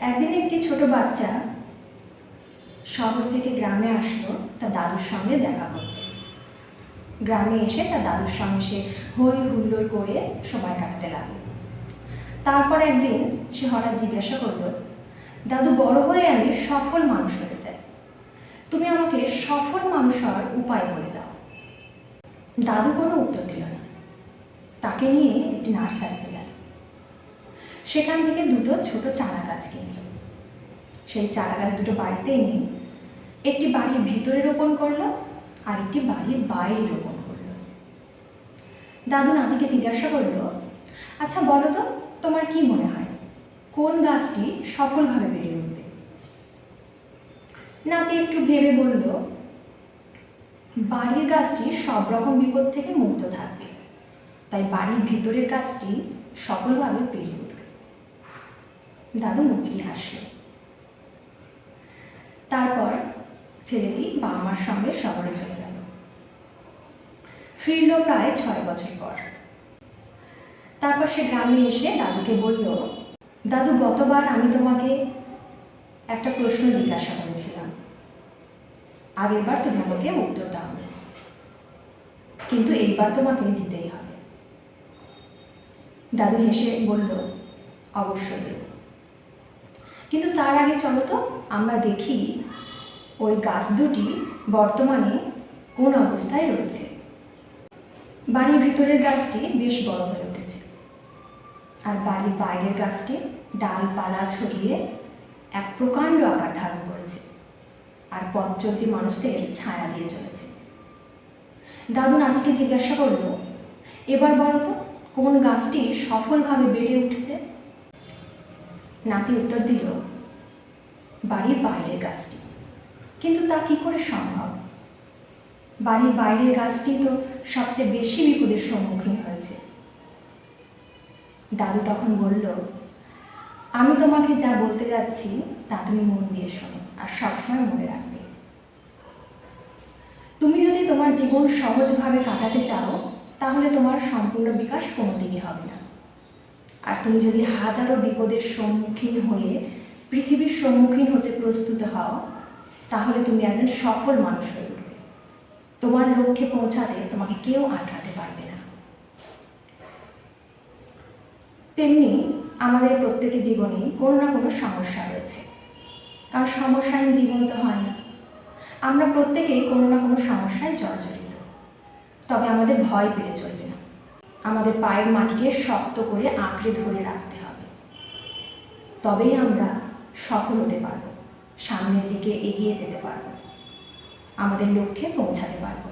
একদিন একটি ছোট বাচ্চা শহর থেকে গ্রামে আসলো, তার দাদুর সঙ্গে দেখা করতে। গ্রামে এসে তার দাদুর সঙ্গে সে হই হুল্লোড় করে সময় কাটাতে লাগল। তারপর একদিন সে হঠাৎ জিজ্ঞাসা করল, দাদু, বড় হয়ে আমি সফল মানুষ হতে চাই। তুমি আমাকে সফল মানুষ হওয়ার উপায় বলে দাও। দাদু কোনো উত্তর দিল না। তাকে নিয়ে একটি নার্সারিতে সেখান থেকে দুটো ছোট চারা গাছ কিনল সেই চারা গাছ দুটো বাড়িতে এনে একটি বাড়ির ভিতরে রোপণ করল আর একটি বাড়ির বাইরে রোপণ করল। দাদু নাতিকে জিজ্ঞাসা করল আচ্ছা বলো তো, তোমার কি মনে হয়, কোন গাছটি সফলভাবে বেড়ে উঠবে? নাতি একটু ভেবে বলল, বাড়ির গাছটি সব রকম বিপদ থেকে মুক্ত থাকবে। তাই বাড়ির ভিতরের গাছটি সফলভাবে বেড়ে উঠবে। দাদু মুচকি হাসল। তারপর ছেলেটি বাবা মার সঙ্গে শহরে চলে গেল। ফিরল প্রায় ছয় বছর পর। তারপর সে গ্রামে এসে দাদুকে বলল, দাদু, গতবার আমি তোমাকে একটা প্রশ্ন জিজ্ঞাসা করেছিলাম। আগেরবার তুমি আমাকে উত্তর দাও কিন্তু এইবার তোমাকে দিতেই হবে। দাদু হেসে বলল, অবশ্যই। কিন্তু তার আগে চলো তো, আমরা দেখি ওই গাছ দুটি বর্তমানে কোন অবস্থায় রয়েছে। বাড়ির ভিতরের গাছটি বেশ বড় হয়ে উঠেছে। আর বাড়ির বাইরের গাছটি ডালপালা ছড়িয়ে এক প্রকাণ্ড আকার ধারণ করেছে আর পথ মানুষদের ছায়া দিয়ে চলেছে। দাদু নাতিকে জিজ্ঞাসা করল, এবার বলো তো, কোন গাছটি সফলভাবে বেড়ে উঠেছে? নাতি উত্তর দিল, বাড়ির বাইরের গাছটি। কিন্তু তা কি করে সম্ভব? বাড়ির বাইরের গাছটি তো সবচেয়ে বেশি বিপদের সম্মুখীন হয়েছে। দাদু তখন বলল, আমি তোমাকে যা বলতে যাচ্ছি, তা তুমি মন দিয়ে শোনো আর সবসময় মনে রাখবে। তুমি যদি তোমার জীবন সহজভাবে কাটাতে চাও, তাহলে তোমার সম্পূর্ণ বিকাশ কোনো দিকে হবে না। আর তুমি যদি হাজারো বিপদের সম্মুখীন হয়ে পৃথিবীর সম্মুখীন হতে প্রস্তুত হও, তাহলে তুমি একজন সফল মানুষ হয়ে উঠবে। তোমার লক্ষ্যে পৌঁছাতে তোমাকে কেউ আটকাতে পারবে না। তেমনি আমাদের প্রত্যেকের জীবনে কোনো না কোনো সমস্যা রয়েছে। কারণ সমস্যাহীন জীবন তো হয় না। আমরা প্রত্যেকেই কোনো না কোনো সমস্যায় জর্জরিত। তবে আমাদের ভয় পেলে চলবে না। আমাদের পায়ের মাটিকে শক্ত করে আঁকড়ে ধরে রাখতে হবে। তবেই আমরা সফল হতে পারব, সামনের দিকে এগিয়ে যেতে পারব, আমাদের লক্ষ্যে পৌঁছাতে পারব।